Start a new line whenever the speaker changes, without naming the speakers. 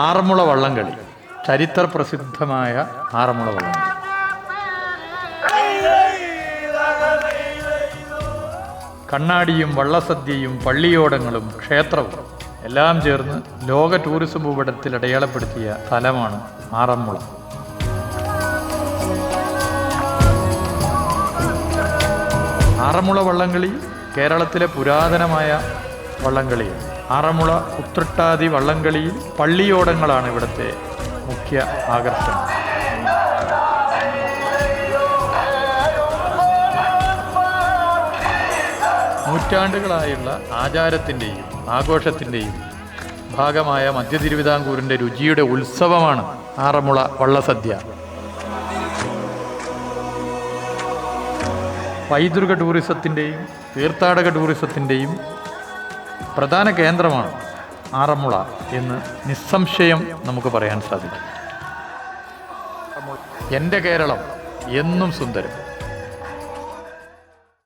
ആറന്മുള വള്ളംകളി ചരിത്ര പ്രസിദ്ധമായ ആറന്മുള വള്ളംകളി കണ്ണാടിയും വള്ളസദ്യയും പള്ളിയോടങ്ങളും ക്ഷേത്രവും എല്ലാം ചേർന്ന് ലോക ടൂറിസം ഭൂപടത്തിൽ അടയാളപ്പെടുത്തിയ സ്ഥലമാണ് ആറന്മുള. ആറന്മുള വള്ളംകളി കേരളത്തിലെ പുരാതനമായ വള്ളംകളിയാണ് ആറന്മുള ഉത്രട്ടാതി വള്ളംകളിയിൽ പള്ളിയോടങ്ങളാണ് ഇവിടുത്തെ മുഖ്യ ആകർഷണം. നൂറ്റാണ്ടുകളായുള്ള ആചാരത്തിന്റെയും ആഘോഷത്തിന്റെയും ഭാഗമായ മധ്യ തിരുവിതാംകൂറിന്റെ രുചിയുടെ ഉത്സവമാണ് ആറന്മുള വള്ളസദ്യ. പൈതൃക ടൂറിസത്തിന്റെയും തീർത്ഥാടക ടൂറിസത്തിന്റെയും പ്രധാന കേന്ദ്രമാണ് ആറന്മുള എന്ന് നിസ്സംശയം നമുക്ക് പറയാൻ സാധിക്കും. എന്റെ കേരളം എന്നും സുന്ദരം.